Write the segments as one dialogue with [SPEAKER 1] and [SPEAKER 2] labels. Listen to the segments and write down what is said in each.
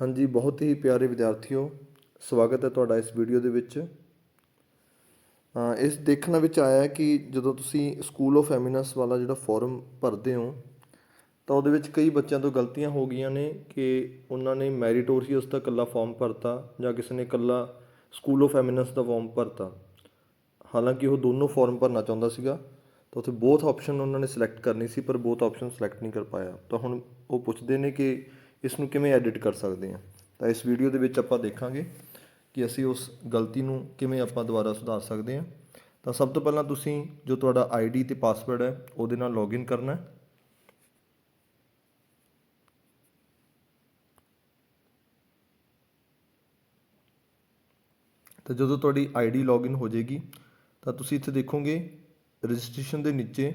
[SPEAKER 1] ਹਾਂਜੀ, ਬਹੁਤ ਹੀ ਪਿਆਰੇ ਵਿਦਿਆਰਥੀਓ, ਸਵਾਗਤ ਹੈ ਤੁਹਾਡਾ ਇਸ ਵੀਡੀਓ ਦੇ ਵਿੱਚ। ਇਸ ਦੇਖਣ ਵਿੱਚ ਆਇਆ ਕਿ ਜਦੋਂ ਤੁਸੀਂ ਸਕੂਲ ਆਫ ਐਮਿਨਸ ਵਾਲਾ ਜਿਹੜਾ ਫਾਰਮ ਭਰਦੇ ਹੋ, ਤਾਂ ਉਹਦੇ ਵਿੱਚ ਕਈ ਬੱਚਿਆਂ ਤੋਂ ਗਲਤੀਆਂ ਹੋ ਗਈਆਂ ਨੇ ਕਿ ਉਹਨਾਂ ਨੇ ਮੈਰੀਟੋਰੀਅਸ ਦਾ ਇਕੱਲਾ ਫਾਰਮ ਭਰਤਾ ਜਾਂ ਕਿਸੇ ਨੇ ਇਕੱਲਾ ਸਕੂਲ ਆਫ ਐਮਿਨਸ ਦਾ ਫਾਰਮ ਭਰਤਾ। ਹਾਲਾਂਕਿ ਉਹ ਦੋਨੋਂ ਫਾਰਮ ਭਰਨਾ ਚਾਹੁੰਦਾ ਸੀਗਾ, ਤਾਂ ਉੱਥੇ ਬਹੁਤ ਆਪਸ਼ਨ ਉਹਨਾਂ ਨੇ ਸਿਲੈਕਟ ਕਰਨੀ ਸੀ, ਪਰ ਬਹੁਤ ਆਪਸ਼ਨ ਸਿਲੈਕਟ ਨਹੀਂ ਕਰ ਪਾਇਆ। ਤਾਂ ਹੁਣ ਉਹ ਪੁੱਛਦੇ ਨੇ ਕਿ ਇਸ ਨੂੰ ਕਿਵੇਂ ਐਡਿਟ ਕਰ ਸਕਦੇ ਹਾਂ? ਤਾਂ ਇਸ ਵੀਡੀਓ ਦੇ ਵਿੱਚ ਆਪਾਂ ਦੇਖਾਂਗੇ ਕਿ ਅਸੀਂ ਉਸ ਗਲਤੀ ਨੂੰ ਕਿਵੇਂ ਆਪਾਂ ਦੁਬਾਰਾ ਸੁਧਾਰ ਸਕਦੇ ਹਾਂ। ਤਾਂ ਸਭ ਤੋਂ ਪਹਿਲਾਂ ਤੁਸੀਂ ਜੋ ਤੁਹਾਡਾ ਆਈਡੀ ਤੇ ਪਾਸਵਰਡ ਹੈ, ਉਹਦੇ ਨਾਲ ਲੌਗਇਨ ਕਰਨਾ ਹੈ। ਤਾਂ ਜਦੋਂ ਤੁਹਾਡੀ ਆਈਡੀ ਲੌਗਇਨ ਹੋ ਜਾਏਗੀ, ਤਾਂ ਤੁਸੀਂ ਇੱਥੇ ਦੇਖੋਗੇ ਰਜਿਸਟ੍ਰੇਸ਼ਨ ਦੇ ਨੀਚੇ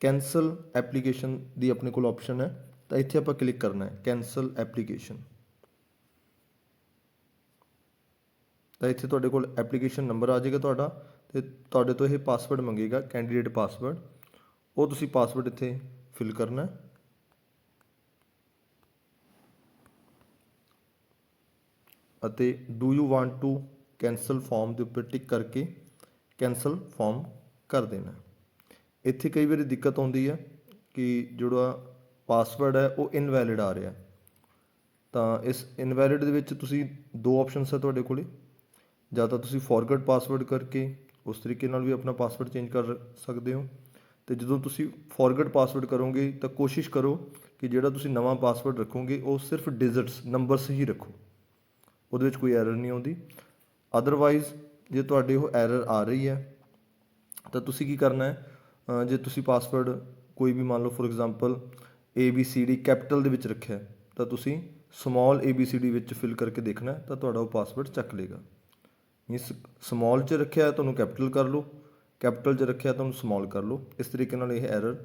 [SPEAKER 1] ਕੈਂਸਲ ਐਪਲੀਕੇਸ਼ਨ ਦੀ ਆਪਣੇ ਕੋਲ ਆਪਸ਼ਨ ਹੈ। ਤਾਂ ਇੱਥੇ ਆਪਾਂ ਕਲਿੱਕ ਕਰਨਾ ਹੈ ਕੈਂਸਲ ਐਪਲੀਕੇਸ਼ਨ ਤਾਂ ਇੱਥੇ ਤੁਹਾਡੇ ਕੋਲ ਐਪਲੀਕੇਸ਼ਨ ਨੰਬਰ ਆ ਜਾਏਗਾ ਤੁਹਾਡਾ, ਤੇ ਤੁਹਾਡੇ ਤੋਂ ਇਹ ਪਾਸਵਰਡ ਮੰਗੇਗਾ ਕੈਂਡੀਡੇਟ ਪਾਸਵਰਡ ਉਹ ਤੁਸੀਂ ਪਾਸਵਰਡ ਇੱਥੇ ਫਿਲ ਕਰਨਾ ਹੈ। ਅਤੇ do you want to cancel form ਦੇ ਉੱਪਰ ਟਿਕ ਕਰਕੇ ਕੈਂਸਲ ਫਾਰਮ ਕਰ ਦੇਣਾ ਇੱਥੇ ਕਈ ਵਾਰੀ ਦਿੱਕਤ ਆਉਂਦੀ ਹੈ ਕਿ ਜਿਹੜਾ ਪਾਸਵਰਡ ਹੈ, ਉਹ ਇਨਵੈਲਿਡ ਆ ਰਿਹਾ ਤਾਂ ਇਸ ਇਨਵੈਲਿਡ ਦੇ ਵਿੱਚ ਤੁਸੀਂ ਦੋ ਆਪਸ਼ਨਸ ਹੈ ਤੁਹਾਡੇ ਕੋਲੇ। ਜਾਂ ਤਾਂ ਤੁਸੀਂ ਫੋਰਗੇਟ ਪਾਸਵਰਡ ਕਰਕੇ ਉਸ ਤਰੀਕੇ ਨਾਲ ਵੀ ਆਪਣਾ ਪਾਸਵਰਡ ਚੇਂਜ ਕਰ ਸਕਦੇ ਹੋ। ਤੇ ਜਦੋਂ ਤੁਸੀਂ ਫੋਰਗੇਟ ਪਾਸਵਰਡ ਕਰੋਗੇ, ਤਾਂ ਕੋਸ਼ਿਸ਼ ਕਰੋ ਕਿ ਜਿਹੜਾ ਤੁਸੀਂ ਨਵਾਂ ਪਾਸਵਰਡ ਰੱਖੋਗੇ, ਉਹ ਸਿਰਫ ਡਿਜਿਟਸ ਨੰਬਰਸ ਹੀ ਰੱਖੋ। ਉਹਦੇ ਵਿੱਚ ਕੋਈ ਐਰਰ ਨਹੀਂ ਆਉਂਦੀ। ਅਦਰਵਾਈਜ਼ ਜੇ ਤੁਹਾਡੇ ਉਹ ਐਰਰ ਆ ਰਹੀ ਹੈ, ਤਾਂ ਤੁਸੀਂ ਕੀ ਕਰਨਾ ਹੈ? ਜੇ ਤੁਸੀਂ ਪਾਸਵਰਡ ਕੋਈ ਵੀ ਮੰਨ ਲਓ for example A B C D capital ਦੇ ਵਿੱਚ ਰੱਖਿਆ ਤਾਂ ਤੁਸੀਂ small A B C D ਵਿੱਚ ਫਿਲ ਕਰਕੇ ਦੇਖਣਾ ਤਾਂ ਤੁਹਾਡਾ ਉਹ ਪਾਸਵਰਡ ਚੱਕ ਲੇਗਾ ਮੀਨਸ ਸਮਾਲ 'ਚ ਰੱਖਿਆ ਤੁਹਾਨੂੰ ਕੈਪੀਟਲ ਕਰ ਲਓ। ਕੈਪੀਟਲ 'ਚ ਰੱਖਿਆ ਤੁਹਾਨੂੰ ਸਮਾਲ ਕਰ ਲਓ। ਇਸ ਤਰੀਕੇ ਨਾਲ ਇਹ ਐਰਰ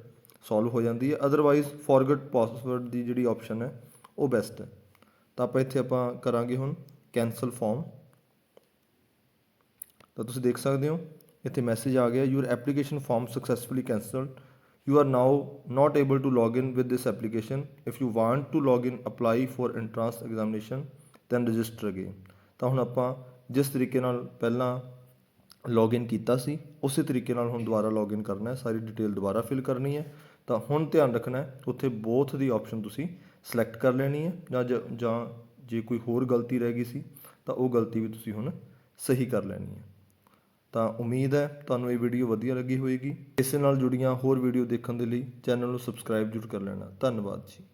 [SPEAKER 1] ਸੋਲਵ ਹੋ ਜਾਂਦੀ ਹੈ। ਅਦਰਵਾਈਜ਼ ਫੋਰਗੇਟ ਪਾਸਵਰਡ ਦੀ ਜਿਹੜੀ ਆਪਸ਼ਨ ਹੈ, ਉਹ ਬੈਸਟ ਹੈ। ਤਾਂ ਆਪਾਂ ਇੱਥੇ ਆਪਾਂ ਕਰਾਂਗੇ ਹੁਣ ਕੈਂਸਲ ਫਾਰਮ ਤਾਂ ਤੁਸੀਂ ਦੇਖ ਸਕਦੇ ਹੋ, ਇੱਥੇ ਮੈਸੇਜ ਆ ਗਿਆ your application form successfully cancelled you are now not able to log in with this application if you want to log in apply for entrance examination then register again ਤਾਂ ਹੁਣ ਆਪਾਂ ਜਿਸ ਤਰੀਕੇ ਨਾਲ ਪਹਿਲਾਂ ਲੌਗਇਨ ਕੀਤਾ ਸੀ, ਉਸੇ ਤਰੀਕੇ ਨਾਲ ਹੁਣ ਦੁਬਾਰਾ ਲੌਗਇਨ ਕਰਨਾ ਹੈ। ਸਾਰੀ ਡਿਟੇਲ ਦੁਬਾਰਾ ਫਿਲ ਕਰਨੀ ਹੈ। ਤਾਂ ਹੁਣ ਧਿਆਨ ਰੱਖਣਾ ਹੈ, ਉੱਥੇ ਬੋਥ ਦੀ ਆਪਸ਼ਨ ਤੁਸੀਂ ਸਿਲੈਕਟ ਕਰ ਲੈਣੀ ਹੈ ਜਾਂ ਜ- ਜਾਂ ਜੇ ਕੋਈ ਹੋਰ ਗਲਤੀ ਰਹਿ ਗਈ ਸੀ, ਤਾਂ ਉਹ ਗਲਤੀ ਵੀ ਤੁਸੀਂ ਹੁਣ ਸਹੀ ਕਰ ਲੈਣੀ ਹੈ। ਤਾਂ ਉਮੀਦ ਹੈ ਤੁਹਾਨੂੰ ਇਹ ਵੀਡੀਓ ਵਧੀਆ ਲੱਗੀ ਹੋਵੇਗੀ ਇਸੇ ਨਾਲ ਜੁੜੀਆਂ ਹੋਰ ਵੀਡੀਓ ਦੇਖਣ ਦੇ ਲਈ ਚੈਨਲ ਨੂੰ ਸਬਸਕ੍ਰਾਈਬ ਜ਼ਰੂਰ ਕਰ ਲੈਣਾ। ਧੰਨਵਾਦ ਜੀ।